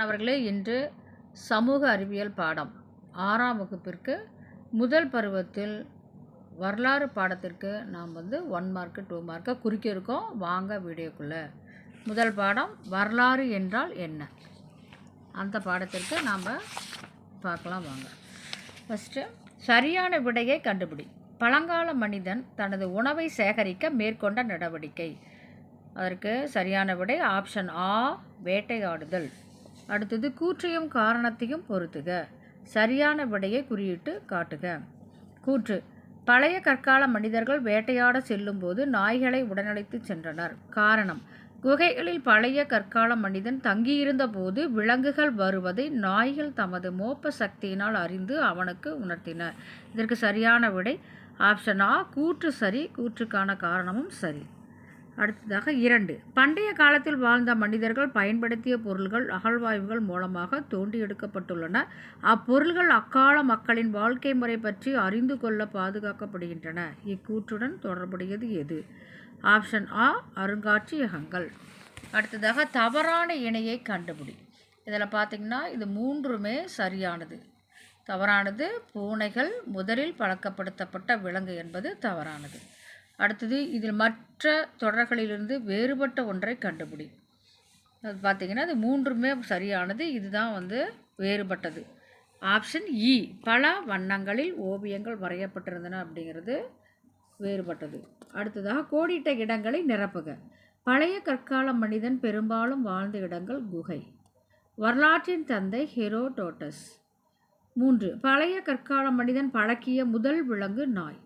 மாணவர்களே இன்று சமூக அறிவியல் பாடம். ஆறாம் வகுப்பிற்கு முதல் பருவத்தில் வரலாறு பாடத்திற்கு நாம் வந்து ஒன் மார்க்கு டூ மார்க்கை குறிக்கிருக்கோம் வாங்க வீடியோக்குள்ளே. முதல் பாடம் வரலாறு என்றால் என்ன? அந்த பாடத்திற்கு நாம் பார்க்கலாம் வாங்க. ஃபஸ்ட்டு சரியான விடையை கண்டுபிடி. பழங்கால மனிதன் தனது உணவை சேகரிக்க மேற்கொண்ட நடவடிக்கை. அதற்கு சரியான விடை ஆப்ஷன் ஆ வேட்டையாடுதல். அடுத்தது கூற்றையும் காரணத்தையும் பொருத்துக சரியான விடையை குறியிட்டு காட்டுக. கூற்று பழைய கற்கால மனிதர்கள் வேட்டையாட செல்லும்போது நாய்களை உடனழைத்து சென்றனர். காரணம் குகைகளில் பழைய கற்கால மனிதன் தங்கியிருந்த போது விலங்குகள் வருவதை நாய்கள் தமது மோப்ப சக்தியினால் அறிந்து அவனுக்கு உணர்த்தின. இதற்கு சரியான விடை ஆப்ஷன் ஆ கூற்று சரி கூற்றுக்கான காரணமும் சரி. அடுத்ததாக இரண்டு. பண்டைய காலத்தில் வாழ்ந்த மனிதர்கள் பயன்படுத்திய பொருள்கள் அகழ்வாய்வுகள் மூலமாக தோண்டி எடுக்கப்பட்டுள்ளன அப்பொருள்கள் அக்கால மக்களின் வாழ்க்கை முறை பற்றி அறிந்து கொள்ள பாதுகாக்கப்படுகின்றன. இக்கூற்றுடன் தொடர்புடையது எது? ஆப்ஷன் ஆ அருங்காட்சியகங்கள். அடுத்ததாக தவறான இணையை கண்டுபிடி. இதில் பார்த்திங்கன்னா இது மூன்றுமே சரியானது. தவறானது பூனைகள் முதலில் பழக்கப்படுத்தப்பட்ட விலங்கு என்பது தவறானது. அடுத்தது இதில் மற்ற தொடர்களிலிருந்து வேறுபட்ட ஒன்றை கண்டுபிடி. அது பார்த்திங்கன்னா அது மூன்றுமே சரியானது. இதுதான் வந்து வேறுபட்டது. ஆப்ஷன் இ பல வண்ணங்களில் ஓவியங்கள் வரையப்பட்டிருந்தன அப்படிங்கிறது வேறுபட்டது. அடுத்ததாக கோடிட்ட இடங்களை நிரப்புக. பழைய கற்கால மனிதன் பெரும்பாலும் வாழ்ந்த இடங்கள் குகை. வரலாற்றின் தந்தை ஹெரோடோட்டஸ். மூன்று பழைய கற்கால மனிதன் பழக்கிய முதல் விலங்கு நாய்.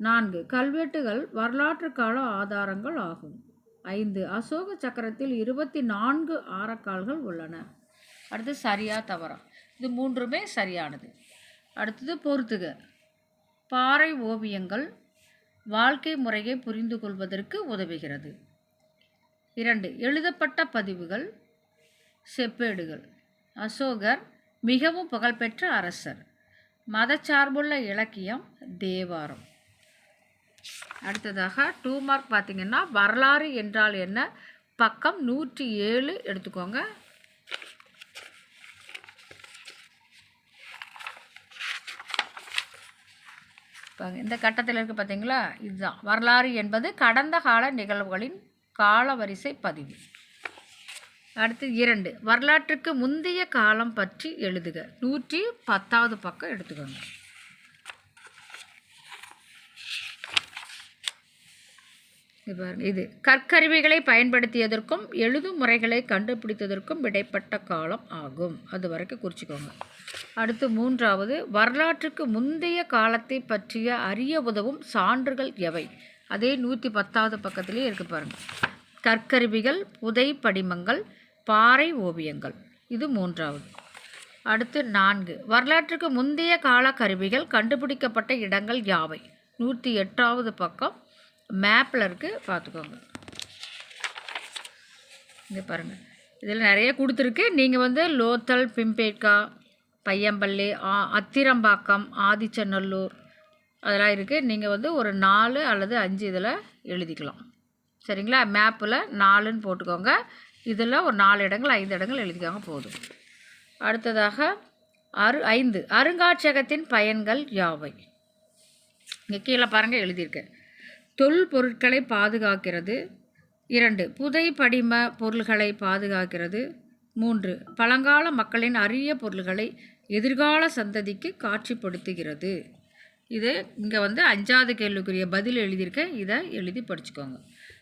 நான்கு கல்வெட்டுகள் வரலாற்று கால ஆதாரங்கள் ஆகும். ஐந்து அசோக சக்கரத்தில் இருபத்தி நான்கு ஆரக்கால்கள் உள்ளன. அடுத்து சரியா தவறா. இது மூன்றுமே சரியானது. அடுத்தது பொறுத்துக. பாறை ஓவியங்கள் வாழ்க்கை முறையை புரிந்து கொள்வதற்கு உதவுகிறது. இரண்டு எழுதப்பட்ட பதிவுகள் செப்பேடுகள். அசோகர் மிகவும் புகழ்பெற்ற அரசர். மதச்சார்புள்ள இலக்கியம் தேவாரம். அடுத்ததாக டூ மார்க் பார்த்திங்கன்னா வரலாறு என்றால் என்ன? பக்கம் நூற்றி ஏழு எடுத்துக்கோங்க இந்த கட்டத்தில் இருக்குது பார்த்தீங்களா? இதுதான். வரலாறு என்பது கடந்த கால நிகழ்வுகளின் காலவரிசை பதிவு. அடுத்து இரண்டு. வரலாற்றுக்கு முந்தைய காலம் பற்றி எழுதுக. நூற்றி பத்தாவது பக்கம் எடுத்துக்கோங்க. இது கற்கருவிகளை பயன்படுத்தியதற்கும் எழுதும் முறைகளை கண்டுபிடித்ததற்கும் இடைப்பட்ட காலம் ஆகும். அது வரைக்கும் குறிச்சிக்கோங்க. அடுத்து மூன்றாவது வரலாற்றுக்கு முந்தைய காலத்தை பற்றிய அறிய உதவும் சான்றுகள் எவை? அதே நூற்றி பத்தாவது பக்கத்திலே இருக்கு பாருங்கள் கற்கருவிகள் புதை படிமங்கள் பாறை ஓவியங்கள். இது மூன்றாவது. அடுத்து நான்கு வரலாற்றுக்கு முந்தைய கால கருவிகள் கண்டுபிடிக்கப்பட்ட இடங்கள் யாவை? நூற்றி எட்டாவது பக்கம் மேப்பில் இருக்குது பார்த்துக்கோங்க. இங்கே பாருங்கள் இதில் நிறைய கொடுத்துருக்கு. நீங்கள் வந்து லோத்தல் பிம்பேட்கா பையம்பள்ளி ஆ அத்திரம்பாக்கம் ஆதிச்சநல்லூர் அதெல்லாம் இருக்குது நீங்கள் வந்து ஒரு நாலு அல்லது அஞ்சு இதில் எழுதிக்கலாம். சரிங்களா? மேப்பில் நாலுன்னு போட்டுக்கோங்க. இதில் ஒரு நாலு இடங்கள் ஐந்து இடங்கள் எழுதிக்காங்க போதும். அடுத்ததாக அரு ஐந்து. அருங்காட்சியகத்தின் பயன்கள் யாவை? இங்கே கீழே பாருங்கள் எழுதியிருக்கேன் தொல் பொருட்களை பாதுகாக்கிறது. இரண்டு புதை படிம பொருள்களை பாதுகாக்கிறது. மூன்று பழங்கால மக்களின் அரிய பொருள்களை எதிர்கால சந்ததிக்கு காட்சிப்படுத்துகிறது. இது இங்கே வந்து அஞ்சாவது கேள்விக்குரிய பதில் எழுதியிருக்கேன். இதை எழுதி படிச்சுக்கோங்க.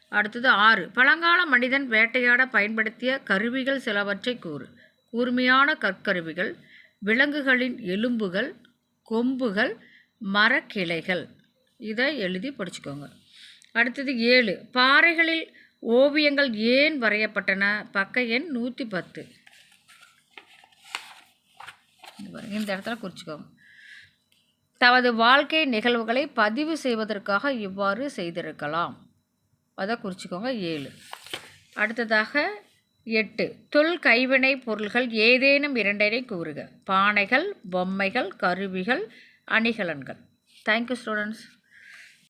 அடுத்தது ஆறு பழங்கால மனிதன் வேட்டையாட பயன்படுத்திய கருவிகள் சிலவற்றை கூறு. கூர்மையான கற்கருவிகள் விலங்குகளின் எலும்புகள் கொம்புகள் மரக்கிளைகள். இதை எழுதி படிச்சுக்கோங்க. அடுத்தது ஏழு. பாறைகளில் ஓவியங்கள் ஏன் வரையப்பட்டன? பக்க எண் நூற்றி பத்து. இந்த இடத்துல குறிச்சிக்கோங்க. தமது வாழ்க்கை நிகழ்வுகளை பதிவு செய்வதற்காக இவ்வாறு செய்திருக்கலாம். அதை குறிச்சிக்கோங்க ஏழு. அடுத்ததாக எட்டு. தொல் கைவினை பொருள்கள் ஏதேனும் இரண்டினை கூறுக. பானைகள் பொம்மைகள் கருவிகள் அணிகலன்கள். Thank you students